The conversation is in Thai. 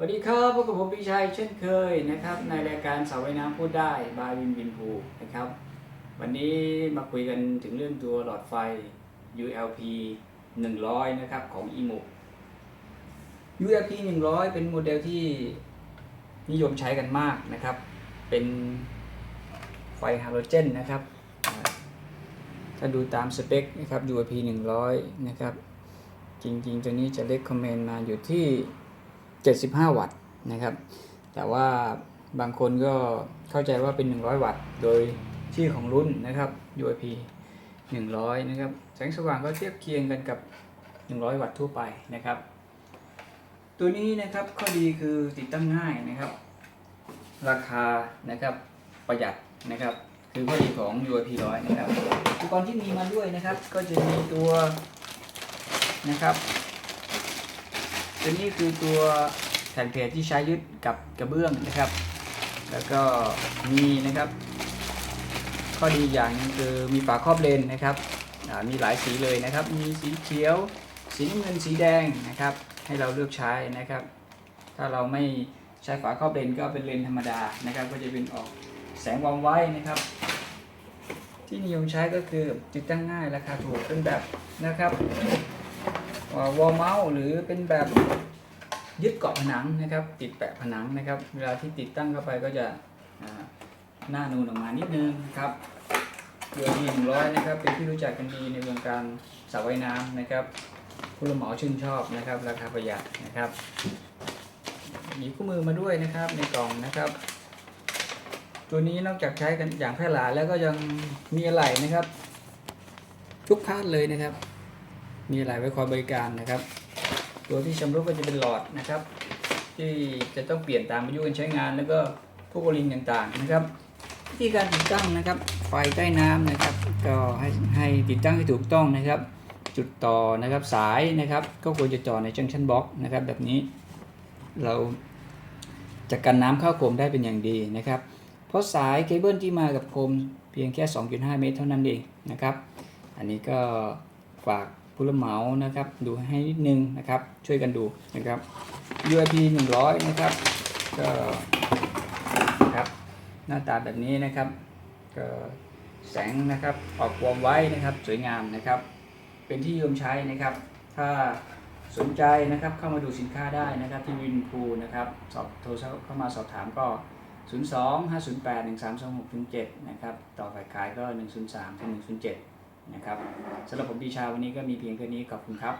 สวัสดีครับพบกับผมพี่ชัยเช่นเคยนะครับ ในรายการสาวว่ายน้ำพูดได้บายวินวินพูนะครับ วันนี้มาคุยกันถึงเรื่องตัวหลอดไฟ ULP 100 นะครับ ของ e m o ULP 100 เป็นโมเดลที่นิยมใช้กันมากนะครับ เป็นไฟฮาโลเจนนะครับ ถ้าดูตามสเปคนะครับ ULP 100 นะครับ จริงๆ ตัวนี้จะเล c กคอมเมนต์มาอยู่ที่ 75 วัตต์นะครับ แต่ว่าบางคนก็เข้าใจว่าเป็น 100 วัตต์ โดยชื่อของรุ่นนะครับ UIP 100 นะครับ แสงสว่างก็เทียบเคียงกันกับ 100 วัตต์ทั่วไปนะครับ ตัวนี้นะครับข้อดีคือติดตั้งง่ายนะครับ ราคานะครับประหยัดนะครับ คือข้อดีของ UIP 100 นะครับ อุปกรณ์ที่มีมาด้วยนะครับ ก็จะมีตัวนะครับ ตัวนี้คือตัวแผ่นเพจที่ใช้ยึดกับกระเบื้องนะครับ แล้วก็มีนะครับ ข้อดีอย่างหนึงคือมีฝาครอบเลนนะครับมีหลายสีเลยนะครับ มีสีเขียว สีน้ำเงินสีแดงนะครับ ให้เราเลือกใช้นะครับ ถ้าเราไม่ใช้ฝาครอบเลนก็เป็นเลนธรรมดานะครับ ก็จะเป็นออกแสงวอมไว้นะครับ ที่นิยมใช้ก็คือติดตั้งง่ายราคาถูกเป็นแบบนะครับ วอลเมาส์หรือเป็นแบบยึดเกาะผนังนะครับ ติดแปะผนังนะครับ เวลาที่ติดตั้งเข้าไปก็จะอ่าหน้านูนออกมานิดนึงนะครับเรือดีหนึ่งร้อยนะครับ เป็นที่รู้จักกันดีในวงการสระว่ายน้ำนะครับผู้รับเหมาชื่นชอบนะครับ ราคาประหยัดนะครับ มีคู่มือมาด้วยนะครับในกล่องนะครับ ตัวนี้นอกจากใช้กันอย่างแพร่หลายแล้วก็ยังมีอะไรนะครับ ทุกพาร์ทเลยนะครับ มีอะไรไว้คอยบริการนะครับ ตัวที่ชำรุดก็จะเป็นหลอดนะครับ ที่จะต้องเปลี่ยนตามอายุการใช้งาน แล้วก็พวกโอลิงต่างๆนะครับวิธีการติดตั้งนะครับ ไฟใต้น้ำนะครับ ก็ให้ให้ติดตั้งให้ถูกต้องนะครับ จุดต่อนะครับสายนะครับ ก็ควรจะจ่อในจังชันบล็อกนะครับ แบบนี้เราจะกันน้ำเข้าโคมได้เป็นอย่างดีนะครับ เพราะสายเคเบิลที่มากับโคมเพียงแค่ 2.5 เมตรเท่านั้นเองนะครับ อันนี้ก็ฝาก ผู้รับเหมานะครับ ดูให้นิดนึงนะครับ ช่วยกันดูนะครับ UIP 100 นะครับ ก็ครับหน้าตาแบบนี้นะครับก็แสงนะครับออกวอมไว้นะครับสวยงามนะครับ เป็นที่ยมใช้นะครับ ถ้าสนใจนะครับเข้ามาดูสินค้าได้นะครับที่วินพูนะครับสอบโทรเข้ามาสอบถามก็ 02 508 1326ถึง7นะครับ ต่อฝ่ายขายก็ 103ถึง107 นะครับสำหรับผมปีชาวันนี้ก็มีเพียงแค่นี้ขอบคุณครับ